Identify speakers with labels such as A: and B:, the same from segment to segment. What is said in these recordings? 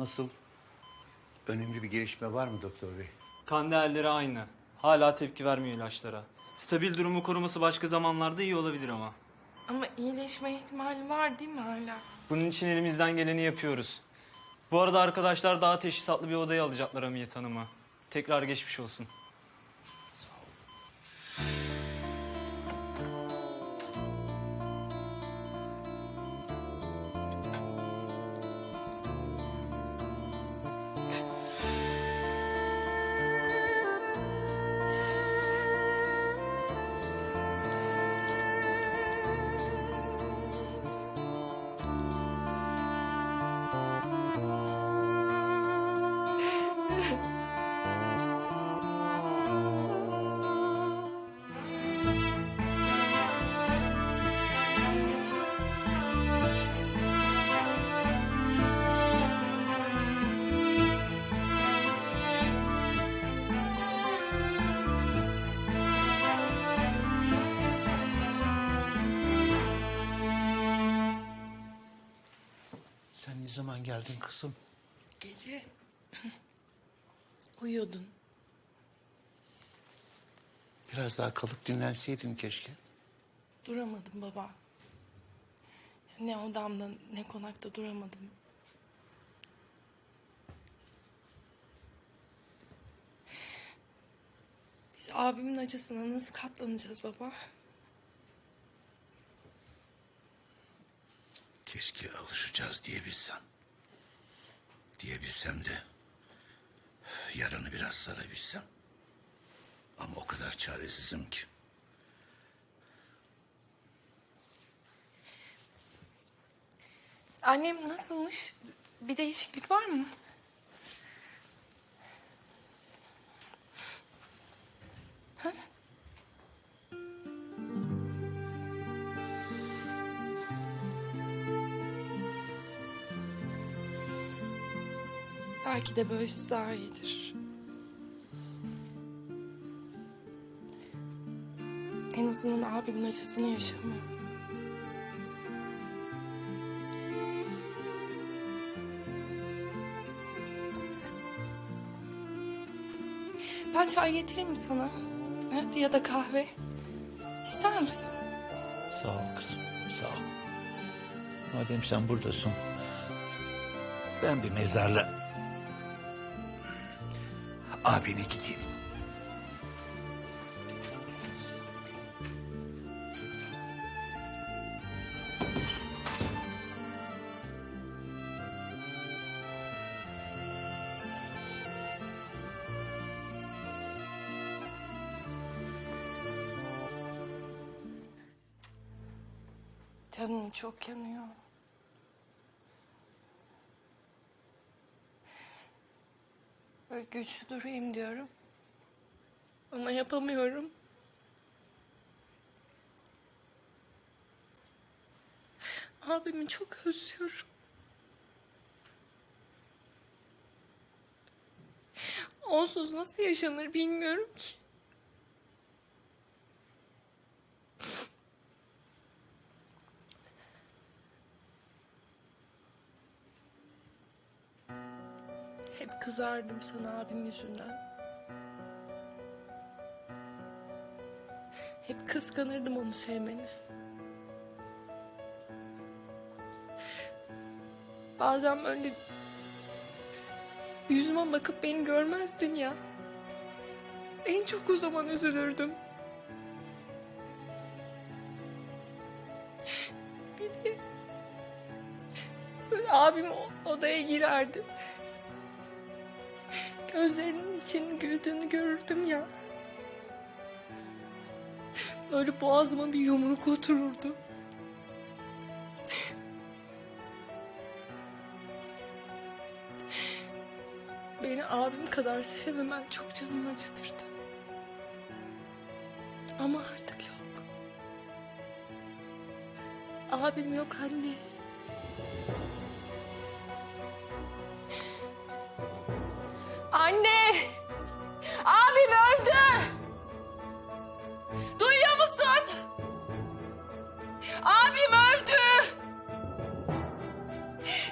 A: Nasıl? Önemli bir gelişme var mı doktor bey?
B: Kan değerleri aynı. Hala tepki vermiyor ilaçlara. Stabil durumu koruması başka zamanlarda iyi olabilir ama.
C: Ama iyileşme ihtimali var değil mi hala?
B: Bunun için elimizden geleni yapıyoruz. Bu arada arkadaşlar daha teşhisatlı bir odaya alacaklar Hamiyet Hanım'ı. Tekrar geçmiş olsun.
A: Zaman geldin kızım?
C: Gece uyuyordun.
A: Biraz daha kalıp dinlenseydin keşke.
C: Duramadım baba. Ne odamda ne konakta duramadım. Biz abimin acısına nasıl katlanacağız baba?
A: Keşke alışacağız diyebilsem. Diyebilsem de yaranı biraz sarabilsem. Ama o kadar çaresizim ki.
C: Annem nasılmış? Bir değişiklik var mı? Ha? Belki de böylesi daha iyidir. En azından abimin acısını yaşamıyor. Ben çay getireyim mi sana? Ya da kahve. İster misin?
A: Sağ ol kızım, sağ ol. Madem sen buradasın, ben bir mezarla abine gideyim.
C: Canım çok yanıyor. Böyle güçlü durayım diyorum. Ama yapamıyorum. Abimi çok özlüyorum. Onsuz nasıl yaşanır bilmiyorum ki. Hep kızardım sana abim yüzünden. Hep kıskanırdım onu sevmeni. Bazen böyle yüzüme bakıp beni görmezdin ya. En çok o zaman üzülürdüm. Bir de böyle abim odaya girerdi. Gözlerinin için güldüğünü görürdüm ya. Böyle boğazıma bir yumruk otururdu. Beni abim kadar sevmemen çok canımı acıtırdı. Ama artık yok. Abim yok anne. Anne! Abim öldü! Duyuyor musun? Abim öldü!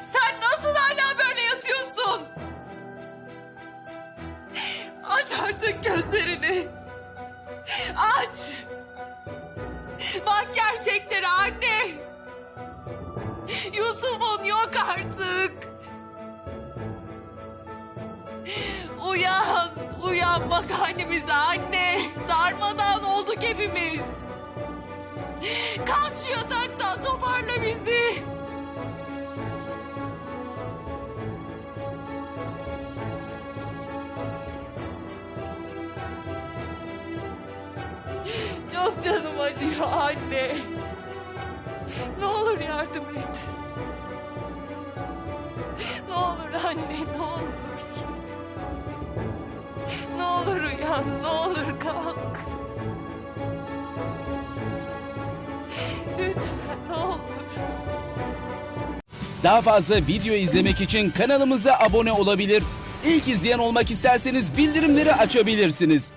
C: Sen nasıl hala böyle yatıyorsun? Aç artık gözlerini. Aç! Bak gerçekleri anne! Yusuf'un yok artık. Uyan bak annemize anne. Darmadağın olduk hepimiz. Kalk şu yataktan toparla bizi. Çok canım acıyor anne. Ne olur yardım et. Ne olur anne, ne olur. Uyan, ne olur kalk. Lütfen ne olur.
D: Daha fazla video izlemek için kanalımıza abone olabilir. İlk izleyen olmak isterseniz bildirimleri açabilirsiniz.